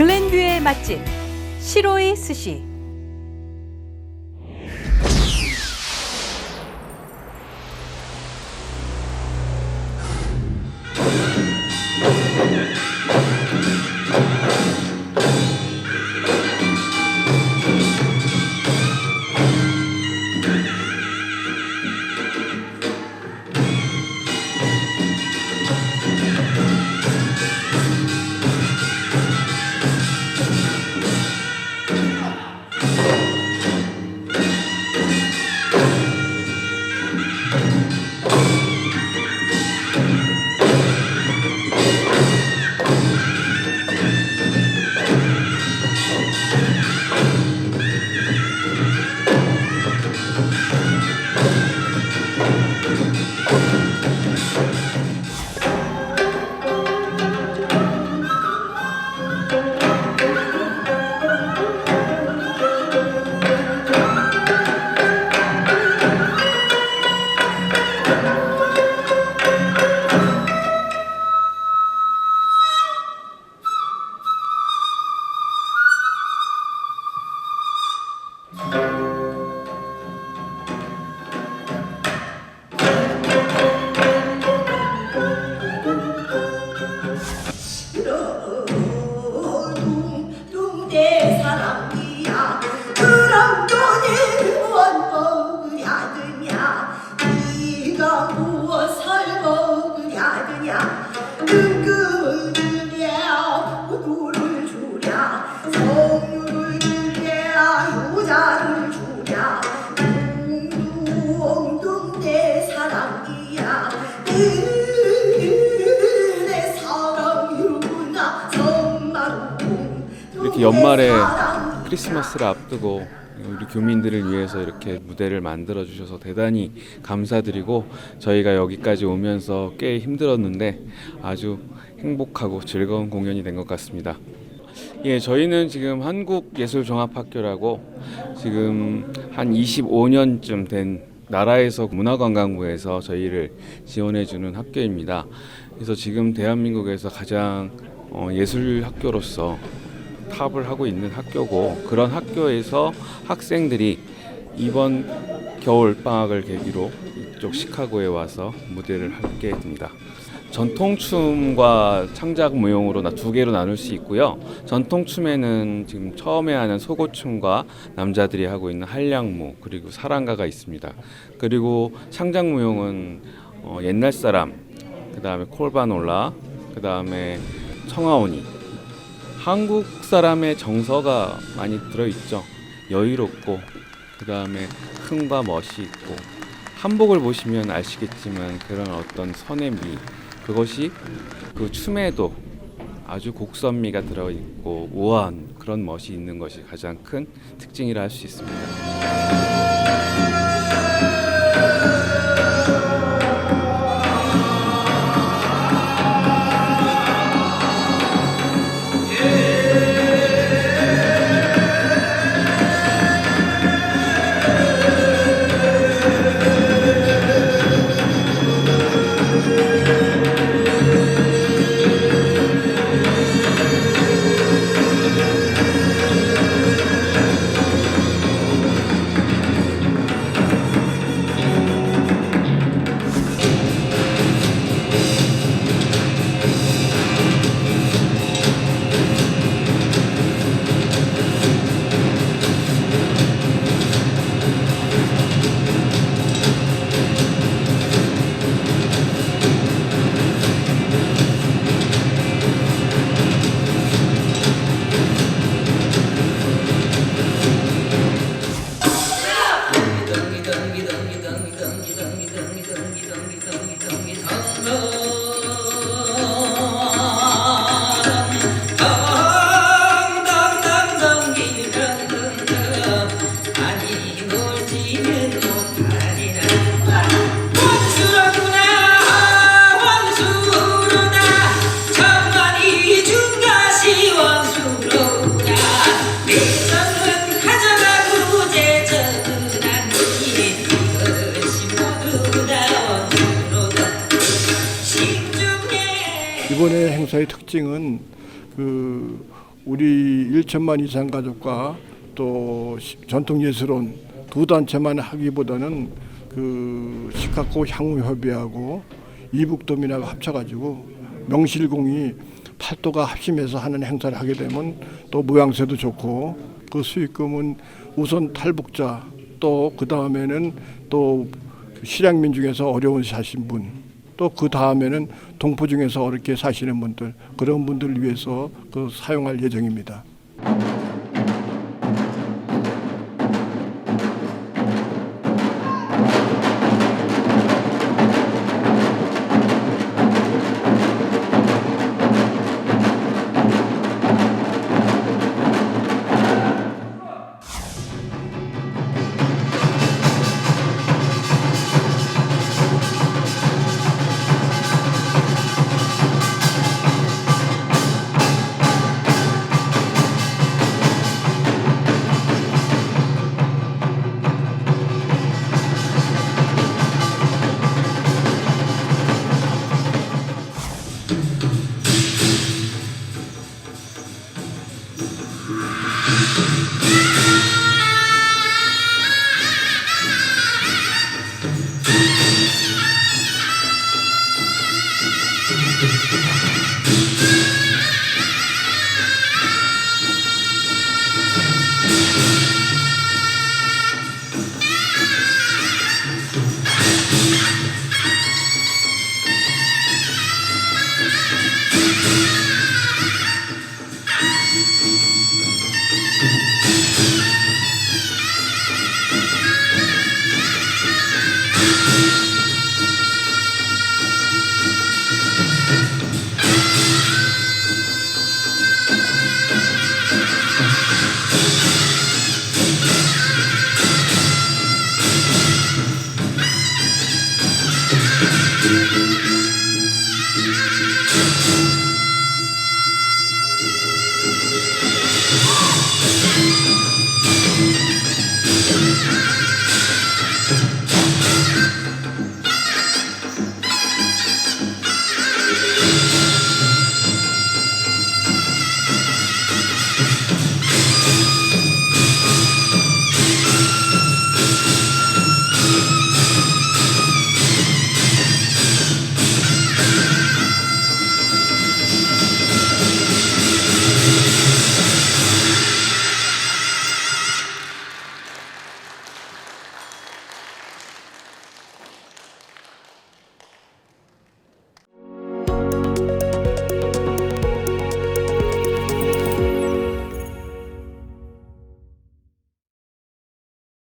글렌뷰의 맛집 시로이 스시 이렇게 연말에 크리스마스를 앞두고 우리 교민들을 위해서 이렇게 무대를 만들어 주셔서 대단히 감사드리고 저희가 여기까지 오면서 꽤 힘들었는데 아주 행복하고 즐거운 공연이 된 것 같습니다. 예, 저희는 지금 한국예술종합학교라고 지금 한 25년쯤 된 나라에서 문화관광부에서 저희를 지원해 주는 학교입니다. 그래서 지금 대한민국에서 가장 어, 예술 학교로서 탑을 하고 있는 학교고 그런 학교에서 학생들이 이번 겨울 방학을 계기로 이쪽 시카고에 와서 무대를 하게 됩니다. 전통춤과 창작 무용으로 나- 두 개로 나눌 수 있고요. 전통춤에는 지금 처음에 하는 소고춤과 남자들이 하고 있는 한량무 그리고 사랑가가 있습니다. 그리고 창작 무용은 어, 옛날 사람, 그 다음에 콜바놀라, 그 다음에 청아오니 한국 사람의 정서가 많이 들어있죠. 여유롭고 그 다음에 흥과 멋이 있고 한복을 보시면 아시겠지만 그런 어떤 선의 미 그것이 그 춤에도 아주 곡선미가 들어있고 우아한 그런 멋이 있는 것이 가장 큰 특징이라 할 수 있습니다. 행사의 특징은 그 우리 1천만 이상 가족과 또 시- 전통예술원 두 단체만 하기보다는 그 시카고 향후협의하고 이북도민하고 합쳐가지고 명실공히 팔도가 합심해서 하는 행사를 하게 되면 또 모양새도 좋고 그 수익금은 우선 탈북자 또 그 다음에는 또 실향민 중에서 어려운 사신 분, 또 그 다음에는 동포 중에서 어렵게 사시는 분들 그런 분들을 위해서 그 사용할 예정입니다. Yeah.